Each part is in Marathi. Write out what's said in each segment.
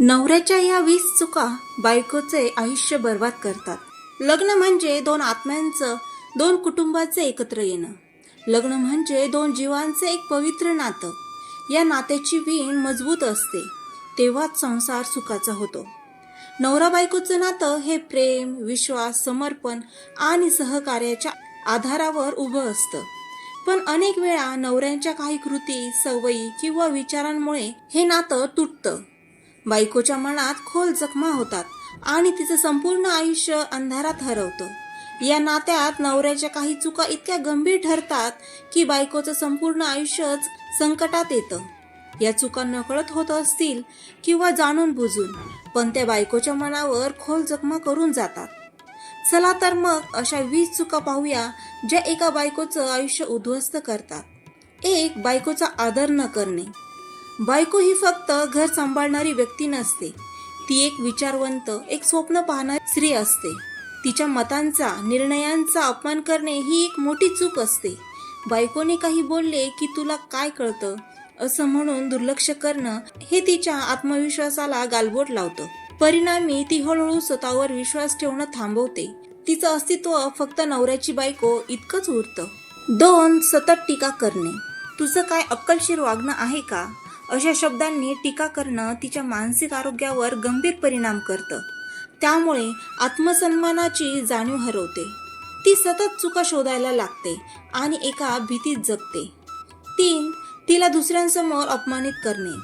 नवऱ्याच्या या वीस चुका बायकोचे आयुष्य बर्बाद करतात. लग्न म्हणजे दोन आत्म्यांचं दोन कुटुंबाचे एकत्र येणं. लग्न म्हणजे दोन जीवांचे एक पवित्र नातं. या नात्याची वीण मजबूत असते तेव्हाच संसार सुखाचा होतो. नवरा बायकोचं नातं हे प्रेम विश्वास समर्पण आणि सहकार्याच्या आधारावर उभं असतं. पण अनेक वेळा नवऱ्यांच्या काही कृती सवयी किंवा विचारांमुळे हे नातं तुटतं. बायकोच्या मनात खोल जखमा होतात आणि तिचं संपूर्ण आयुष्य अंधारात हरवतं. या नात्यात नवऱ्याच्या काही चुका इतक्या गंभीर ठरतात की बायकोचं संपूर्ण आयुष्यच संकटात येतं. या चुका नकळत होत असतील किंवा जाणून बुजून पण त्या बायकोच्या मनावर खोल जखमा करून जातात. चला तर मग अशा वीस चुका पाहूया ज्या एका बायकोचं आयुष्य उद्ध्वस्त करतात. एक बायकोचा आदर न करणे. बायको ही फक्त घर सांभाळणारी व्यक्ती नसते. ती एक विचारवंत एक स्वप्न पाहणारी स्त्री असते. तिच्या मतांचा निर्णयांचा अपमान करणे ही एक मोठी चूक असते. बायकोने काही बोलले की तुला काय कळतं? असं म्हणून दुर्लक्ष करणं हे तिच्या आत्मविश्वासाला गालबोट लावतं. परिणामी ती हळूहळू स्वतःवर विश्वास ठेवणं थांबवते. तिचं अस्तित्व फक्त नवऱ्याची बायको इतकंच उरतं. दोन सतत टीका करणे. तुझं काय अक्कलशीर वागणं आहे का? अशा शब्दांनी टीका करणं तिच्या मानसिक आरोग्यावर गंभीर परिणाम करतं. त्यामुळे आत्मसन्मानाची जाणीव हरवते. ती सतत चुका शोधायला लागते आणि एका भीतीत जगते. तीन तिला दुसऱ्यांसमोर अपमानित करणे.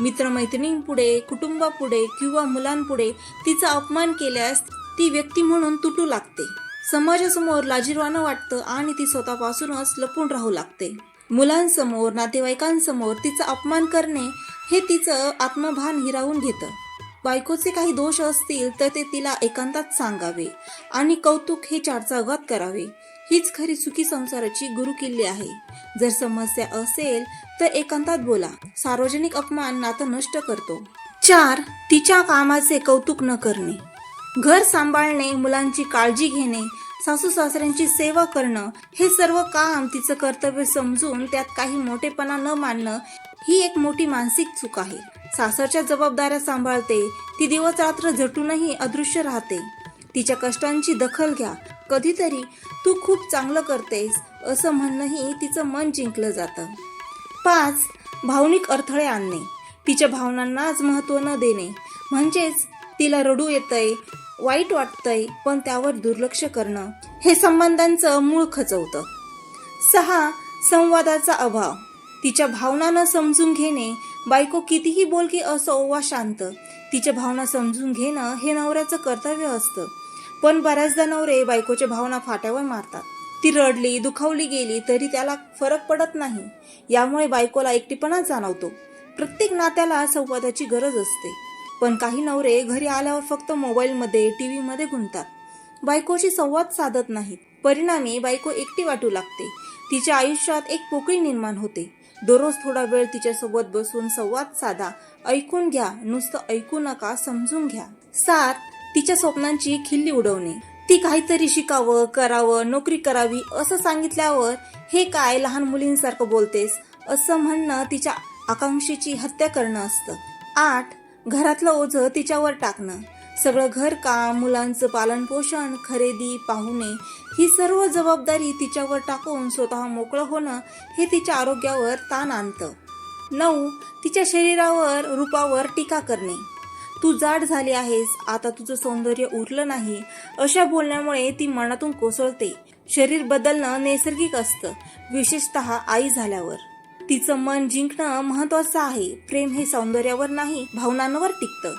मित्रमैत्रिणींपुढे कुटुंबापुढे किंवा मुलांपुढे तिचा अपमान केल्यास ती व्यक्ती म्हणून तुटू लागते. समाजासमोर लाजीरवाणं वाटतं आणि ती स्वतःपासूनच लपून राहू लागते. मुलांसमोर नातेवाईकांसमोर तिचा अपमान करणे हे तिचं आत्मभान हिरावून घेतं. बायकोचे काही दोष असतील तर ते तिला एकांतात सांगावे आणि कौतुक हे चारचागात करावे. हीच खरी सुखी संसाराची गुरुकिल्ली आहे. जर समस्या असेल तर एकांतात बोला. सार्वजनिक अपमान नातं नष्ट करतो. चार तिच्या कामाचे कौतुक न करणे. घर सांभाळणे मुलांची काळजी घेणे सासू सासऱ्यांची सेवा करणं हे सर्व काम तिचं कर्तव्य समजून त्यात काही मोठेपणा न मानणं ही एक मोठी मानसिक चूक आहे. सासरच्या जबाबदाऱ्या सांभाळते ती दिवस रात्र झटूनही अदृश्य राहते. तिच्या कष्टांची दखल घ्या. कधीतरी तू खूप चांगलं करतेस असं म्हणणंही तिचं मन जिंकलं जातं. पाच भावनिक अडथळे आणणे. तिच्या भावनांनाच महत्त्व न देणे. म्हणजेच तिला रडू येतंय वाईट वाटतंय पण त्यावर दुर्लक्ष करणं हे संबंधांचं मूळ खचवतं. सहा संवादाचा अभाव. तिच्या भावना न समजून घेणे बायको कितीही बोलकी असो वा शांत तिच्या भावना समजून घेणं हे नवऱ्याचं कर्तव्य असतं. पण बऱ्याचदा नवरे बायकोच्या भावना फाट्यावर मारतात. ती रडली दुखावली गेली तरी त्याला फरक पडत नाही. यामुळे बायकोला एकटीपणा जाणवतो. प्रत्येक नात्याला संवादाची गरज असते. पण काही नवरे घरी आल्यावर फक्त मोबाईलमध्ये टी व्हीमध्ये गुंततात. बायकोशी संवाद साधत नाहीत. परिणामी बायको एकटी वाटू लागते. तिच्या आयुष्यात एक पोकळी निर्माण होते. दररोज थोडा वेळ तिच्यासोबत बसून संवाद साधा ऐकून घ्या नुसतं ऐकू नका समजून घ्या. सात तिच्या स्वप्नांची खिल्ली उडवणे. ती काहीतरी शिकावं करावं नोकरी करावी असं सांगितल्यावर हे काय लहान मुलींसारखं बोलतेस? असं म्हणणं तिच्या आकांक्षेची हत्या करणं असतं. आठ घरातलं ओझं तिच्यावर टाकणं. सगळं घर काम मुलांचं पालन पोषण खरेदी पाहुणे ही सर्व जबाबदारी तिच्यावर टाकून स्वतः मोकळं होणं हे तिच्या आरोग्यावर ताण आणतं. नऊ तिच्या शरीरावर रूपावर टीका करणे. तू जाड झाली आहेस आता तुझं सौंदर्य उरलं नाही. अशा बोलण्यामुळे ती मनातून कोसळते. शरीर बदलणं नैसर्गिक असतं विशेषतः आई झाल्यावर. तिचं मन जिंकणं महत्वाचं आहे. प्रेम हे सौंदर्यावर नाही भावनांवर टिकतं.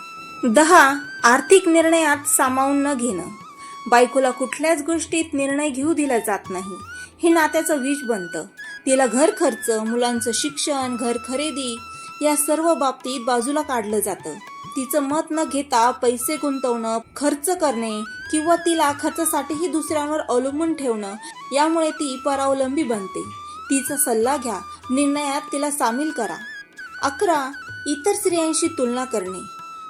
दहा आर्थिक निर्णयात सामावून न घेणं. बायकोला कुठल्याच गोष्टीत निर्णय घेऊ दिला जात नाही. हे नात्याचं विष बनतं. तिला घर खर्च मुलांचं शिक्षण घर खरेदी या सर्व बाबतीत बाजूला काढलं जातं. तिचं मत न घेता पैसे गुंतवणं खर्च करणे किंवा तिला खर्चासाठीही दुसऱ्यांवर अवलंबून ठेवणं यामुळे ती परावलंबी बनते. तिचा सल्ला घ्या निर्णयात तिला सामील करा. अकरा इतर स्त्रियांशी तुलना करणे.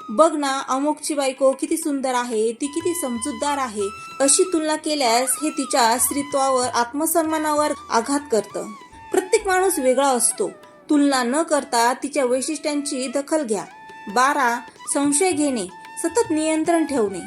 बघ ना अमुकची बायको किती सुंदर आहे ती किती समजूतदार आहे. अशी तुलना केल्यास हे तिच्या स्त्रीत्वावर आत्मसन्मानावर आघात करतं. प्रत्येक माणूस वेगळा असतो. तुलना न करता तिच्या वैशिष्ट्यांची दखल घ्या. बारा संशय घेणे सतत नियंत्रण ठेवणे.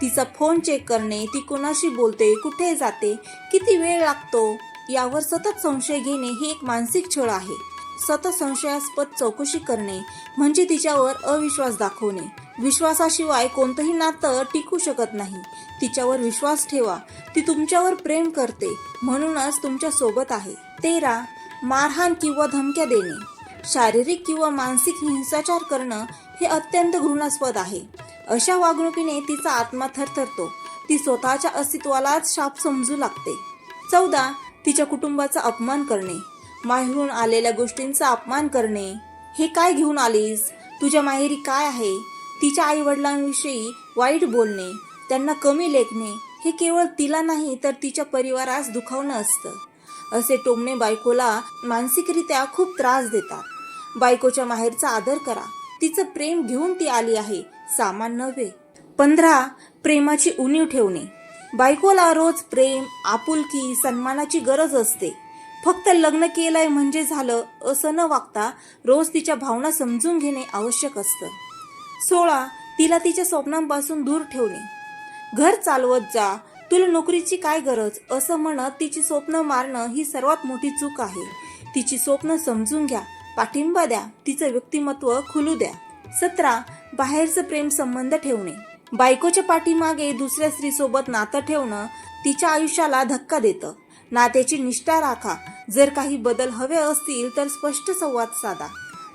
तिचा फोन चेक करणे ती कोणाशी बोलते कुठे जाते किती वेळ लागतो यावर सतत संशय घेणे ही एक मानसिक छळ आहे. सतत संशयास्पद चौकशी करणे म्हणजे तिच्यावर अविश्वास दाखवणे. विश्वासाशिवाय कोणतंही नातं टिकू शकत नाही. तिच्यावर विश्वास ठेवा. ती तुमच्यावर प्रेम करते. म्हणूनच तुमच्यासोबत आहे. तेरा मारहाण किंवा धमक्या देणे. शारीरिक किंवा मानसिक हिंसाचार करणं हे अत्यंत घृणास्पद आहे. अशा वागणुकीने तिचा आत्मा थरथरतो. ती स्वतःच्या अस्तित्वालाच शाप समजू लागते. चौदा तिच्या कुटुंबाचा अपमान करणे माहेरून आलेल्या गोष्टींचा अपमान करणे. हे काय घेऊन आलीस? तुझ्या माहेरी काय आहे? तिच्या आई वडिलांविषयी वाईट बोलणे त्यांना कमी लेखणे हे केवळ तिला नाही तर तिच्या परिवारास दुखावणं असतं. असे टोमणे बायकोला मानसिकरित्या खूप त्रास देतात. बायकोच्या माहेरचा आदर करा. तिचं प्रेम घेऊन ती आली आहे सामान नव्हे. पंधरा प्रेमाची उणीव ठेवणे. बायकोला रोज प्रेम आपुलकी सन्मानाची गरज असते. फक्त लग्न केलंय म्हणजे झालं असं न वागता रोज तिच्या भावना समजून घेणे आवश्यक असतं. सोळा तिला तिच्या स्वप्नांपासून दूर ठेवणे. घर चालवत जा तुला नोकरीची काय गरज? असं म्हणत तिची स्वप्न मारणं ही सर्वात मोठी चूक आहे. तिची स्वप्न समजून घ्या पाठिंबा द्या तिचं व्यक्तिमत्व खुलू द्या. सतरा बाहेरचं प्रेम संबंध ठेवणे. बायकोच्या पाठीमागे दुसऱ्या स्त्रीसोबत नातं ठेवणं तिच्या आयुष्याला धक्का देतं. नात्याची निष्ठा राखा. जर काही बदल हवे असतील तर स्पष्ट संवाद साधा.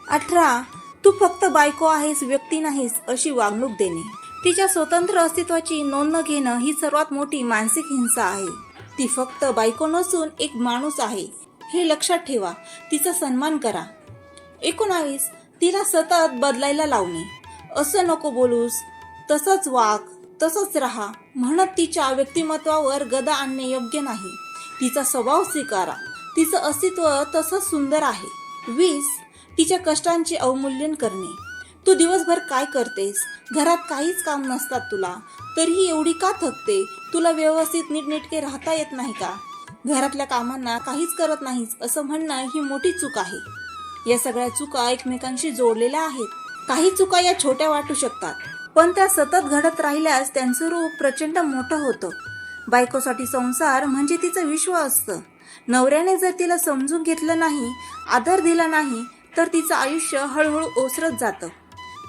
अठरा तू फक्त बायको आहेस व्यक्ती नाहीस अशी वागणूक देणे. तिच्या स्वतंत्र अस्तित्वाची नोंद न घेणं ही सर्वात मोठी मानसिक हिंसा आहे. ती फक्त बायको नसून एक माणूस आहे. हे लक्षात ठेवा. तिचा सन्मान करा. एकोणावीस तिला सतत बदलायला लावणे. असं नको बोलूस. तसंच वाग तसंच राहा. म्हणत तिच्या व्यक्तिमत्वावर गदा आणणे योग्य नाही. तिचा स्वभाव स्वीकारा. तिचं अस्तित्व तसंच सुंदर आहे. वीस तिच्या कष्टांचे अवमूल्यन करणे. तू दिवसभर काय करतेस? घरात काहीच काम नसतात तुला. तरीही एवढी का थकते? तुला व्यवस्थित नीटनेटके राहता येत नाही का? घरातल्या कामांना काहीच करत नाहीस असं म्हणणं ही मोठी चूक आहे. या सगळ्या चुका एकमेकांशी जोडलेल्या आहेत. काही चुका या छोट्या वाटू शकतात. पण त्या सतत घडत राहिल्यास त्यांचं रूप प्रचंड मोठं होतं. बायकोसाठी संसार म्हणजे तिचं विश्व असतं. नवऱ्याने जर तिला समजून घेतलं नाही आदर दिला नाही तर तिचं आयुष्य हळूहळू ओसरत जातं.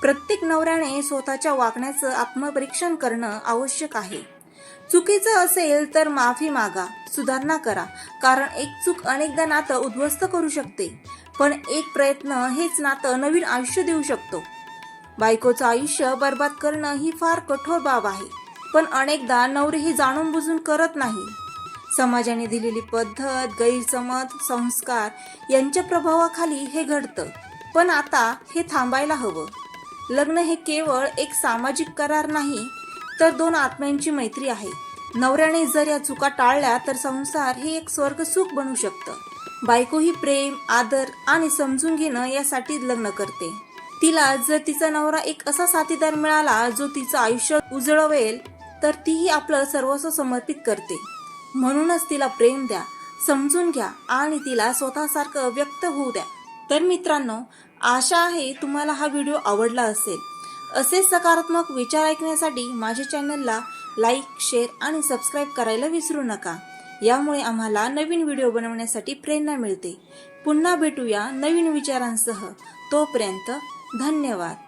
प्रत्येक नवऱ्याने स्वतःच्या वागण्याचं आत्मपरीक्षण करणं आवश्यक आहे. चुकीचं असेल तर माफी मागा सुधारणा करा कारण एक चूक अनेकदा नातं उद्ध्वस्त करू शकते. पण एक प्रयत्न हेच नातं नवीन आयुष्य देऊ शकतो. बायकोचं आयुष्य बर्बाद करणं ही फार कठोर बाब आहे. पण अनेकदा नवरे ही जाणून बुजून करत नाही. समाजाने दिलेली पद्धत गैरसमज संस्कार यांच्या प्रभावाखाली हे घडतं. पण आता हे थांबायला हवं. लग्न हे केवळ एक सामाजिक करार नाही तर दोन आत्म्यांची मैत्री आहे. नवऱ्याने जर या चुका टाळल्या तर संसार हे एक स्वर्ग सुख बनू शकतं. बायको ही प्रेम आदर आणि समजून घेणं यासाठी लग्न करते. तिला जर तिचा नवरा एक असा साथीदार मिळाला जो तिचं आयुष्य उजळवेल तर तीही आपलं सर्वस्व समर्पित करते. म्हणूनच तिला प्रेम द्या समजून घ्या आणि तिला स्वतःसारखं व्यक्त होऊ द्या. तर मित्रांनो आशा आहे तुम्हाला हा व्हिडिओ आवडला असेल. असेच सकारात्मक विचार ऐकण्यासाठी माझ्या चॅनलला लाईक शेअर आणि सबस्क्राईब करायला विसरू नका. यामुळे आम्हाला नवीन व्हिडिओ बनवण्यासाठी प्रेरणा मिळते. पुन्हा भेटूया नवीन विचारांसह. तोपर्यंत धन्यवाद.